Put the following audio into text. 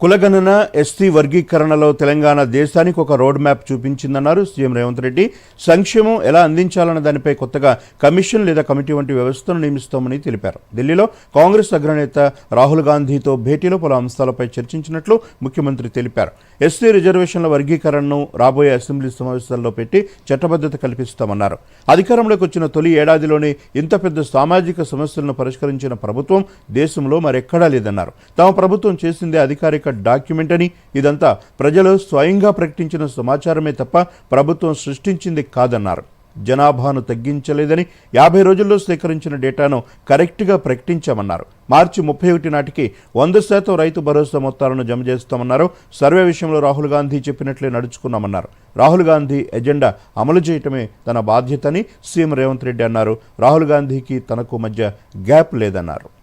కులగణన ఎస్టీ వర్గీకరణలో తెలంగాణ దేశానికి ఒక రోడ్ మ్యాప్ చూపించిందన్నారు సీఎం రేవంత్ రెడ్డి. సంక్షేమం ఎలా అందించాలన్న దానిపై కొత్తగా కమిషన్ లేదా కమిటీ వంటి వ్యవస్థను నియమిస్తామని తెలిపారు. ఢిల్లీలో కాంగ్రెస్ అగ్రనేత రాహుల్ గాంధీతో భేటీలో పలు అంశాలపై చర్చించినట్లు ముఖ్యమంత్రి తెలిపారు. ఎస్సీ రిజర్వేషన్ల వర్గీకరణను రాబోయే అసెంబ్లీ సమావేశాల్లో పెట్టి చట్టబద్ధత కల్పిస్తామన్నారు. అధికారంలోకి వచ్చిన తొలి ఏడాదిలోనే ఇంత పెద్ద సామాజిక సమస్యలను పరిష్కరించిన ప్రభుత్వం దేశంలో మరెక్కడా లేదన్నారు. తమ ప్రభుత్వం చేసిందే అధికారిక డాక్యుమెంట్ అని ఇదంతా ప్రజలు స్వయంగా ప్రకటించిన సమాచారమే తప్ప ప్రభుత్వం సృష్టించింది కాదన్నారు. జనాభాను తగ్గించలేదని యాభై రోజుల్లో సేకరించిన డేటాను కరెక్ట్గా ప్రకటించామన్నారు. మార్చి ముప్పై ఒకటి నాటికి వంద శాతం రైతు భరోసా మొత్తాలను జమ చేస్తామన్నారు. సర్వే విషయంలో రాహుల్ గాంధీ చెప్పినట్లే నడుచుకున్నామన్నారు. రాహుల్ గాంధీ ఎజెండా అమలు చేయటమే తన బాధ్యతని సీఎం రేవంత్ రెడ్డి అన్నారు. రాహుల్ గాంధీకి తనకు మధ్య గ్యాప్ లేదన్నారు.